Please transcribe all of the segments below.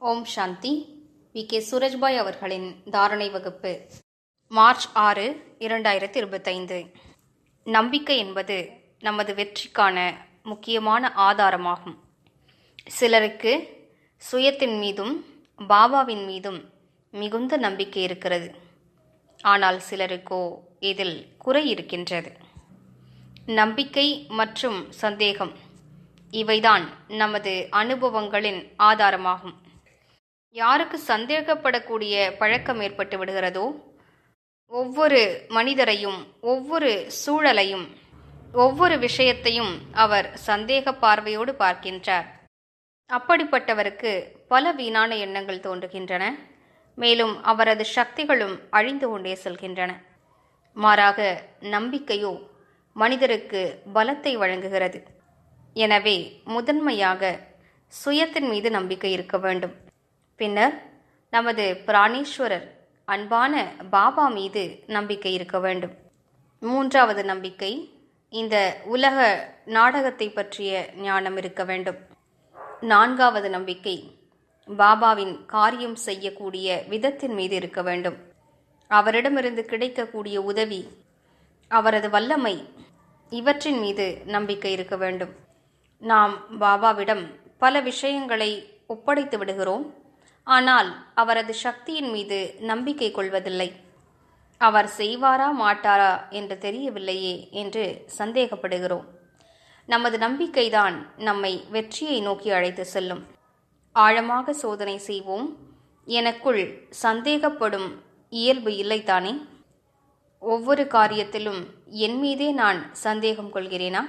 Om Shanti. We. K. Surajbhai அவர்களின் தாரணை வகுப்பு மார்ச் ஆறு இரண்டாயிரத்தி இருபத்தைந்து நம்பிக்கை என்பது நமது வெற்றிக்கான முக்கியமான ஆதாரமாகும். சிலருக்கு சுயத்தின் மீதும் பாபாவின் மீதும் மிகுந்த நம்பிக்கை இருக்கிறது. ஆனால் சிலருக்கோ இதில் குறை இருக்கின்றது. நம்பிக்கை மற்றும் சந்தேகம் இவைதான் நமது அனுபவங்களின் ஆதாரமாகும். யாருக்கு சந்தேகப்படக்கூடிய பழக்கம் ஏற்பட்டு விடுகிறதோ ஒவ்வொரு மனிதரையும் ஒவ்வொரு சூழலையும் ஒவ்வொரு விஷயத்தையும் அவர் சந்தேக பார்வையோடு பார்க்கின்றார். அப்படிப்பட்டவருக்கு பல வீணான எண்ணங்கள் தோன்றுகின்றன. மேலும் அவரது சக்திகளும் அழிந்து கொண்டே செல்கின்றன. மாறாக நம்பிக்கையோ மனிதருக்கு பலத்தை வழங்குகிறது. எனவே முதன்மையாக சுயத்தின் மீது நம்பிக்கை இருக்க வேண்டும். பின்னர் நமது பிராணேஸ்வரர் அன்பான பாபா மீது நம்பிக்கை இருக்க வேண்டும். மூன்றாவது நம்பிக்கை இந்த உலக நாடகத்தை பற்றிய ஞானம் இருக்க வேண்டும். நான்காவது நம்பிக்கை பாபாவின் காரியம் செய்யக்கூடிய விதத்தின் மீது இருக்க வேண்டும். அவரிடமிருந்து கிடைக்கக்கூடிய உதவி அவரது வல்லமை இவற்றின் மீது நம்பிக்கை இருக்க வேண்டும். நாம் பாபாவிடம் பல விஷயங்களை ஒப்படைத்து விடுகிறோம். ஆனால் அவரது சக்தியின் மீது நம்பிக்கை கொள்வதில்லை. அவர் செய்வாரா மாட்டாரா என்று தெரியவில்லையே என்று சந்தேகப்படுகிறோம். நமது நம்பிக்கைதான் நம்மை வெற்றியை நோக்கி அழைத்து செல்லும். ஆழமாக சோதனை செய்வோம். எனக்குள் சந்தேகப்படும் இயல்பு இல்லைத்தானே? ஒவ்வொரு காரியத்திலும் என் மீதே நான் சந்தேகம் கொள்கிறேனா?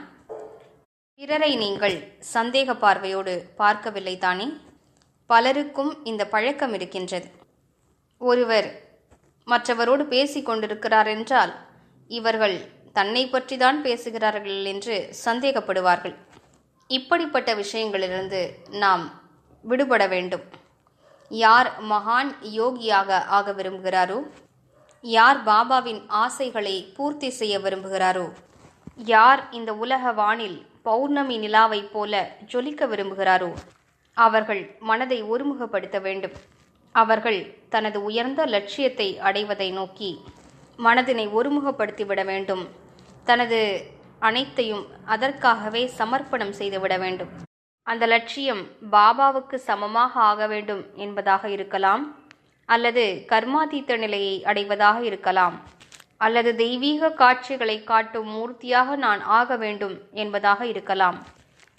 பிறரை நீங்கள் சந்தேக பார்வையோடு பார்க்கவில்லை தானே பலருக்கும் இந்த பழக்கம் இருக்கின்றது. ஒருவர் மற்றவரோடு பேசிக் கொண்டிருக்கிறார் என்றால் இவர்கள் தன்னை பற்றி தான் பேசுகிறார்கள் என்று சந்தேகப்படுவார்கள். இப்படிப்பட்ட விஷயங்களிலிருந்து நாம் விடுபட வேண்டும். யார் மகான் யோகியாக ஆக விரும்புகிறாரோ யார் பாபாவின் ஆசைகளை பூர்த்தி செய்ய விரும்புகிறாரோ யார் இந்த உலக வானில் பௌர்ணமி நிலாவைப் போல ஜொலிக்க விரும்புகிறாரோ அவர்கள் மனதை ஒருமுகப்படுத்த வேண்டும். அவர்கள் தனது உயர்ந்த லட்சியத்தை அடைவதை நோக்கி மனதினை ஒருமுகப்படுத்திவிட வேண்டும். தனது அனைத்தையும் அதற்காகவே சமர்ப்பணம் செய்துவிட வேண்டும். அந்த லட்சியம் பாபாவுக்கு சமமாக ஆக வேண்டும் என்பதாக இருக்கலாம் அல்லது கர்மாதீத்த நிலையை அடைவதாக இருக்கலாம் அல்லது தெய்வீக காட்சிகளை காட்டும் மூர்த்தியாக நான் ஆக வேண்டும் என்பதாக இருக்கலாம்.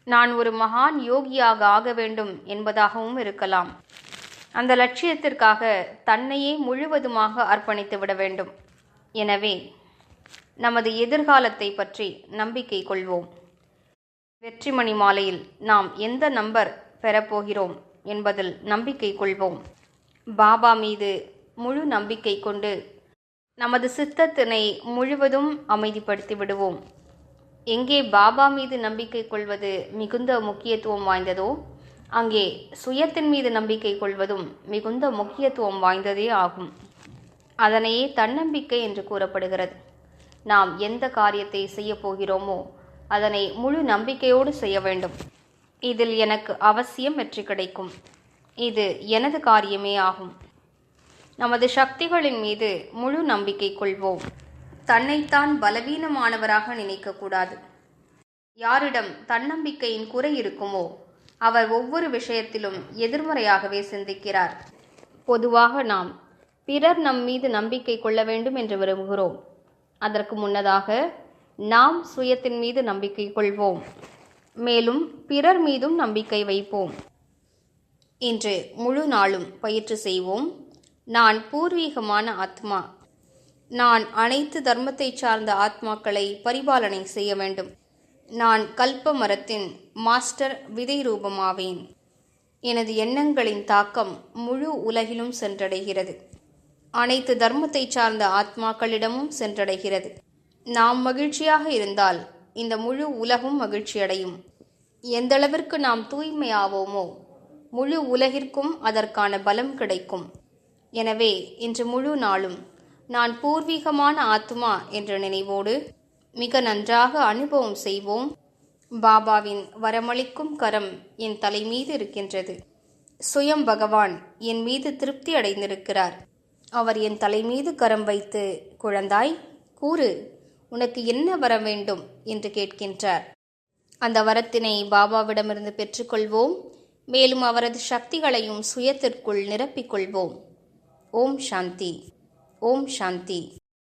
நான் ஒரு மகான் யோகியாக ஆக வேண்டும் என்பதாகவும் இருக்கலாம். அந்த லட்சியத்திற்காக தன்னையே முழுவதுமாக அர்ப்பணித்து விட வேண்டும். எனவே நமது எதிர்காலத்தை பற்றி நம்பிக்கை கொள்வோம். வெற்றிமணி மாலையில் நாம் எந்த நம்பர் பெறப்போகிறோம் என்பதில் நம்பிக்கை கொள்வோம். பாபா மீது முழு நம்பிக்கை கொண்டு நமது சித்தத்தினை முழுவதும் அமைதிப்படுத்தி விடுவோம். எங்கே பாபா மீது நம்பிக்கை கொள்வது மிகுந்த முக்கியத்துவம் வாய்ந்ததோ அங்கே சுயத்தின் மீது நம்பிக்கை கொள்வதும் மிகுந்த முக்கியத்துவம் வாய்ந்ததே ஆகும். அதனையே தன்னம்பிக்கை என்று கூறப்படுகிறது. நாம் எந்த காரியத்தை செய்ய போகிறோமோ அதனை முழு நம்பிக்கையோடு செய்ய வேண்டும். இதில் எனக்கு அவசியம் வெற்றி கிடைக்கும். இது எனது காரியமே ஆகும். நமது சக்திகளின் மீது முழு நம்பிக்கை கொள்வோம். தன்னைத்தான் பலவீனமானவராக நினைக்கக்கூடாது. யாரிடம் தன்னம்பிக்கையின் குறை இருக்குமோ அவர் ஒவ்வொரு விஷயத்திலும் எதிர்மறையாகவே சிந்திக்கிறார். பொதுவாக நாம் பிறர் நம் மீது நம்பிக்கை கொள்ள வேண்டும் என்று விரும்புகிறோம். அதற்கு முன்னதாக நாம் சுயத்தின் மீது நம்பிக்கை கொள்வோம். மேலும் பிறர் மீதும் நம்பிக்கை வைப்போம். இன்று முழு நாளும் பயிற்சி செய்வோம். நான் பூர்வீகமான ஆத்மா நான் அனைத்து தர்மத்தை சார்ந்த ஆத்மாக்களை பரிபாலனை செய்ய வேண்டும். நான் கல்ப மரத்தின் மாஸ்டர் விதை ரூபமாவேன் எனது எண்ணங்களின் தாக்கம் முழு உலகிலும் சென்றடைகிறது. அனைத்து தர்மத்தை சார்ந்த ஆத்மாக்களிடமும் சென்றடைகிறது. நாம் மகிழ்ச்சியாக இருந்தால் இந்த முழு உலகும் மகிழ்ச்சியடையும். எந்தளவிற்கு நாம் தூய்மையாவோமோ முழு உலகிற்கும் அதற்கான பலம் கிடைக்கும். எனவே இன்று முழு நாளும் நான் பூர்வீகமான ஆத்மா என்ற நினைவோடு மிக நன்றாக அனுபவம் செய்வோம். பாபாவின் வரமளிக்கும் கரம் என் தலை மீது இருக்கின்றது. சுயம் பகவான் என் மீது திருப்தி அடைந்திருக்கிறார். அவர் என் தலை மீது கரம் வைத்து குழந்தாய் கூறு உனக்கு என்ன வர வேண்டும்? என்று கேட்கின்றார். அந்த வரத்தினை பாபாவிடமிருந்து பெற்றுக்கொள்வோம். மேலும் அவரது சக்திகளையும் சுயத்திற்குள் நிரப்பிக்கொள்வோம். ஓம் சாந்தி. ஓம் சாந்தி